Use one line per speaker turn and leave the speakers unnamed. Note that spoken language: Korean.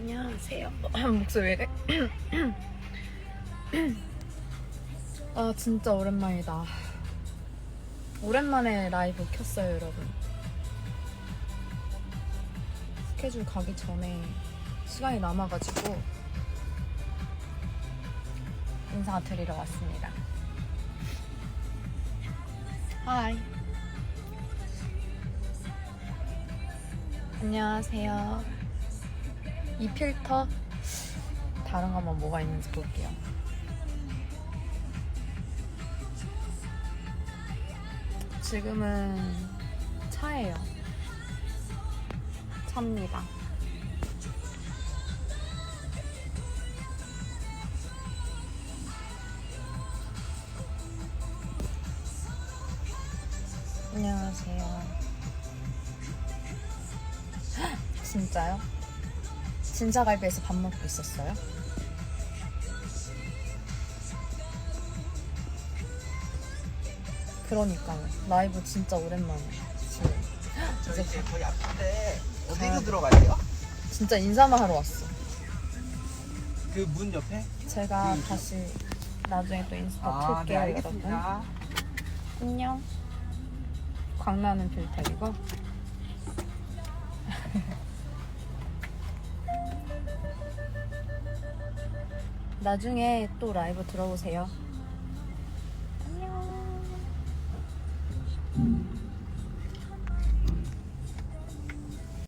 안녕하세요. 목소리 왜 이래? 아 진짜 오랜만이다. 오랜만에 라이브 켰어요, 여러분. 스케줄 가기 전에 시간이 남아가지고 인사드리러 왔습니다. 하이. 안녕하세요. 이 필터 다른 거만 뭐가 있는지 볼게요. 지금은 차예요. 차입니다. 안녕하세요. 헉, 진짜요? 진사갈비에서 밥 먹고 있었어요? 그러니까요. 라이브 진짜 오랜만에. 지금
저희 이제 거의
가야
어디로
돼.
들어가세요?
진짜 인사만 하러 왔어.
그 문 옆에?
제가 다시 나중에 또 인스타
아, 네
틀게요, 여러분.
알겠습니다.
안녕. 광나는 필터이고. 나중에 또 라이브 들어보세요. 안녕.